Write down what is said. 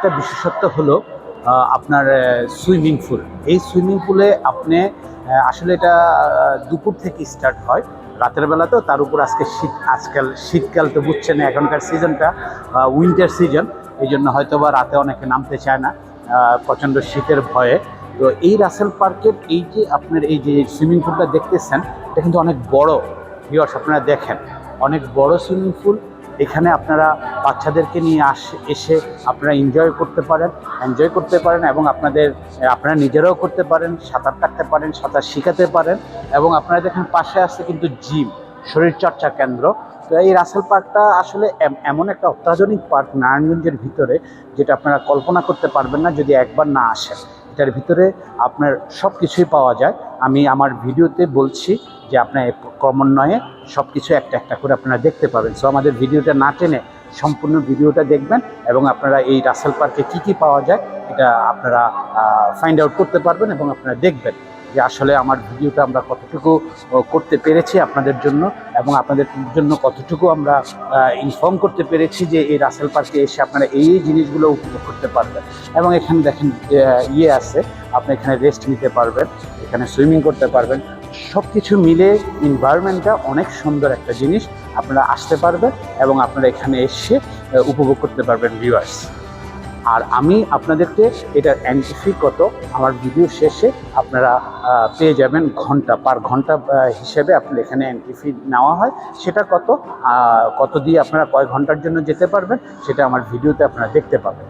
একটা বিশেষত্ব হলো আপনার সুইমিং পুল। এই সুইমিং পুলে আপনি আসলে এটা দুপুর থেকে স্টার্ট হয়, রাতের বেলা তো, তার উপর আজকে শীত, আজকাল শীতকাল তো বুঝছেন এখনকার সিজনটা উইন্টার সিজন এই জন্য হয়তো বা রাতে অনেকে নামতে চায় না প্রচণ্ড শীতের ভয়ে। তো এই রাসেল পার্কের এই যে আপনার, এই যে সুইমিং পুলটা দেখতেছেন, এটা কিন্তু অনেক বড় ভিওর্স আপনারা দেখেন। অনেক বড় সুইমিং পুল এখানে আপনারা বাচ্চাদেরকে নিয়ে আসে, এসে আপনারা এনজয় করতে পারেন এনজয় করতে পারেন এবং আপনাদের, আপনারা নিজেরাও করতে পারেন, সাঁতার কাটতে পারেন, সাঁতার শেখাতে পারেন এবং আপনারা দেখেন পাশে আছে কিন্তু জিম শরীরচর্চা কেন্দ্র। তো এই রাসেল পার্কটা আসলে এমন একটা অত্যাধুনিক পার্ক নারায়ণগঞ্জের ভিতরে যেটা আপনারা কল্পনা করতে পারবেন না যদি একবার না আসেন। এটার ভিতরে আপনার সব কিছুই পাওয়া যায়। আমি আমার ভিডিওতে বলছি যে আপনার ক্রমান্বয়ে সব কিছু একটা একটা করে আপনারা দেখতে পাবেন। সো আমাদের ভিডিওটা না টেনে সম্পূর্ণ ভিডিওটা দেখবেন এবং আপনারা এই রাসেল পার্কে কী কী পাওয়া যায়, এটা আপনারা ফাইন্ড আউট করতে পারবেন এবং আপনারা দেখবেন। যে আসলে আমার ভিডিওটা আমরা কতটুকু করতে পেরেছি আপনাদের জন্য এবং আপনাদের জন্য কতটুকু আমরা ইনফর্ম করতে পেরেছি যে এই রাসেল পার্কে এসে আপনারা এই এই জিনিসগুলো উপভোগ করতে পারবেন। এবং এখানে দেখেন ইয়ে আছে, আপনি এখানে রেস্ট নিতে পারবেন, এখানে সুইমিং করতে পারবেন। সব কিছু মিলে এনভায়রনমেন্টটা অনেক সুন্দর একটা জিনিস, আপনারা আসতে পারবেন এবং আপনারা এখানে এসে উপভোগ করতে পারবেন ভিউয়ার্স আর আমি আপনাদেরকে এটার এন্ট্রি কত, আমার ভিডিও শেষে আপনারা পেয়ে যাবেন ঘণ্টা পার ঘণ্টা হিসেবে আপনার এখানে এন্ট্রি ফি নেওয়া হয়। সেটা কত কত দিয়ে আপনারা কয় ঘণ্টার জন্য যেতে পারবেন, সেটা আমার ভিডিওতে আপনারা দেখতে পাবেন।